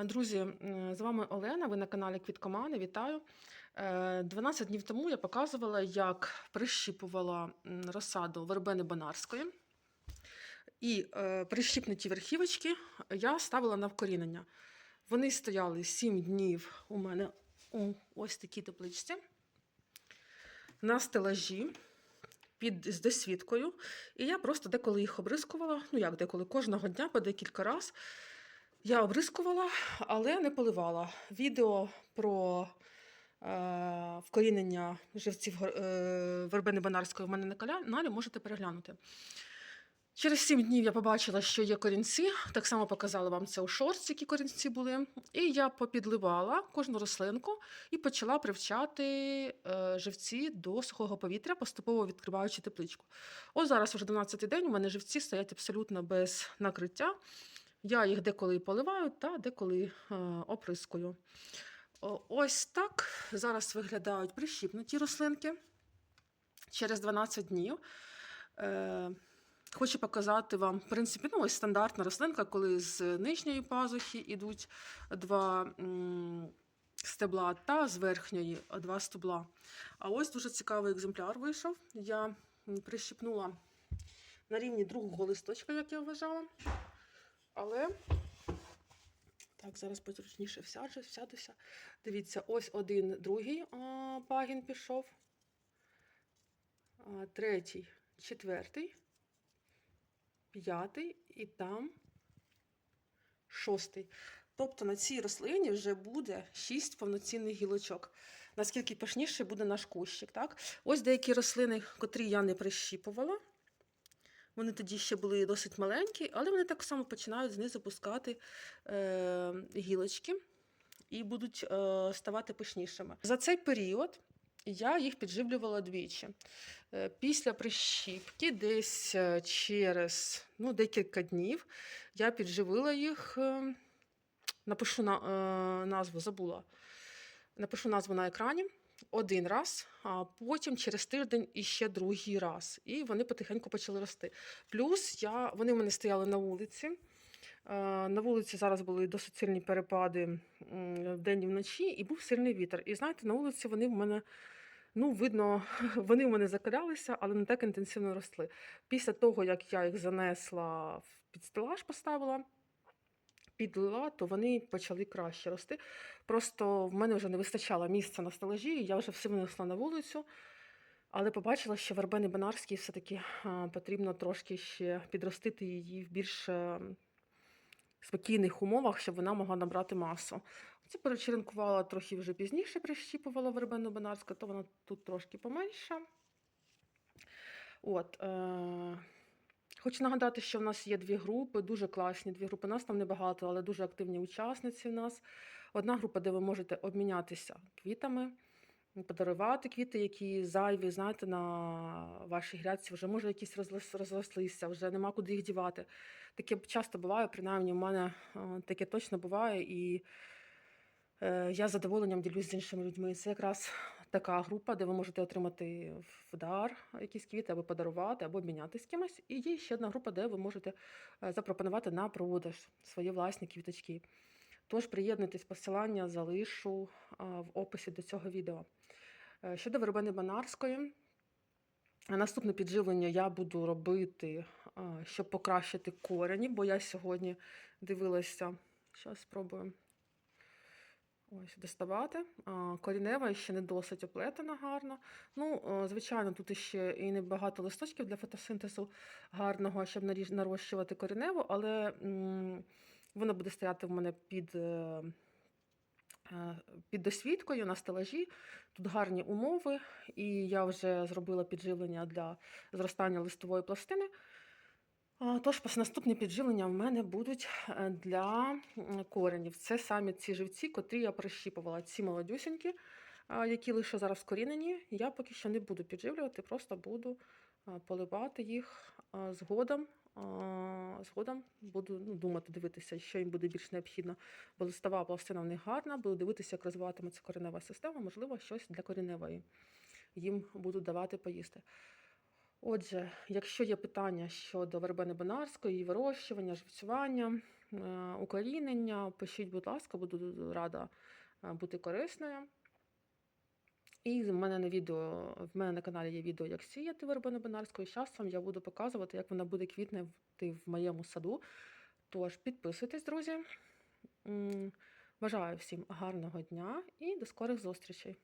Друзі, з вами Олена. Ви на каналі Квіткомани. Вітаю. Е, 12 днів тому я показувала, як прищіпувала розсаду вербени Бонарської. І е, прищіпнуті верхівочки я ставила на вкорінення. Вони стояли 7 днів у мене у ось такій тепличці на стелажі під з досвідкою. І я просто деколи їх обрискувала. Ну як деколи, кожного дня по декілька разів. Я обрискувала, але не поливала. Відео про е, вкорінення живців е, вербени Банарської в мене на каналі можете переглянути. Через сім днів я побачила, що є корінці. Так само показала вам це у шорці, які корінці були. І я попідливала кожну рослинку і почала привчати е, живці до сухого повітря, поступово відкриваючи тепличку. Ось зараз вже 12-й день. У мене живці стоять абсолютно без накриття. Я їх деколи поливаю та деколи е, оприскую. Ось так зараз виглядають прищіпнуті рослинки через 12 днів. Е, хочу показати вам, в принципі, ну, ось стандартна рослинка, коли з нижньої пазухи йдуть два стебла та з верхньої два стебла. А ось дуже цікавий екземпляр вийшов. Я прищіпнула на рівні другого листочка, як я вважала. Але так, зараз позручніше всяджу. Дивіться, ось один другий пагін пішов. А, третій, четвертий, п'ятий і там шостий. Тобто на цій рослині вже буде шість повноцінних гілочок. Наскільки пишніше буде наш кущик. Так? Ось деякі рослини, котрі я не прищіпувала. Вони тоді ще були досить маленькі, але вони так само починають знизу пускати е, гілочки і будуть е, ставати пишнішими. За цей період я їх підживлювала двічі. Е, після прищіпки, десь е, через ну, декілька днів, я підживила їх. Е, напишу на, е, назву, забула. Напишу назву на екрані один раз, а потім через тиждень іще другий раз. І вони потихеньку почали рости. Плюс я, вони в мене стояли на вулиці. Е, На вулиці зараз були досить сильні перепади вдень і вночі, і був сильний вітер. І знаєте, на вулиці вони в мене, ну, видно, вони в мене закалялися, але не так інтенсивно росли. Після того, як я їх занесла в під стелаж, поставила, підлила, то вони почали краще рости. Просто в мене вже не вистачало місця на стелажі, я вже все винесла на вулицю. Але побачила, що вербени Бенарській все-таки потрібно трошки ще підростити її в більш е, спокійних умовах, щоб вона могла набрати масу. Це перечеренкувала трохи вже пізніше, прищіпувала вербену Бенарську, то вона тут трошки поменша. От, е- Хочу нагадати, що в нас є дві групи, дуже класні дві групи. Нас там небагато, але дуже активні учасниці в нас. Одна група, де ви можете обмінятися квітами, подарувати квіти, які зайві, знаєте, на вашій грядці вже може якісь розрослися, вже нема куди їх дівати. Таке часто буває, принаймні, в мене е, таке точно буває, і е, я з задоволенням ділюсь з іншими людьми. Це якраз така група, де ви можете отримати в дар якісь квіти, або подарувати, або обміняти з кимось. І є ще одна група, де ви можете е, запропонувати на продаж свої власні квіточки. Тож приєднуйтесь, посилання залишу в описі до цього відео. Е, Щодо вербени Банарської, наступне підживлення я буду робити, щоб покращити корені, бо я сьогодні дивилася, зараз спробую ось доставати. Корінева ще не досить оплетена гарно. Ну, е, звичайно, тут ще і небагато листочків для фотосинтезу гарного, щоб нарощувати коріневу, але м, воно буде стояти в мене під, е, е, під досвідкою на стелажі. Тут гарні умови, і я вже зробила підживлення для зростання листової пластини. Тож наступні підживлення в мене будуть е, для коренів. Це самі ці живці, котрі я прищіпувала. Ці молодюсінькі, які лише зараз вкорінені. Я поки що не буду підживлювати, просто буду поливати їх згодом. Згодом буду ну, думати, дивитися, що їм буде більш необхідно, бо листова пластина в них гарна, буду дивитися, як розвиватиметься коренева система, можливо, щось для кореневої їм буду давати поїсти. Отже, якщо є питання щодо вербени бонарської, її вирощування, живцювання, е, укорінення, пишіть, будь ласка, буду рада е, бути корисною. І в мене на відео, в мене на каналі є відео, як сіяти вербену з часом я буду показувати, як вона буде квітнути в моєму саду. Тож підписуйтесь, друзі. Бажаю всім гарного дня і до скорих зустрічей!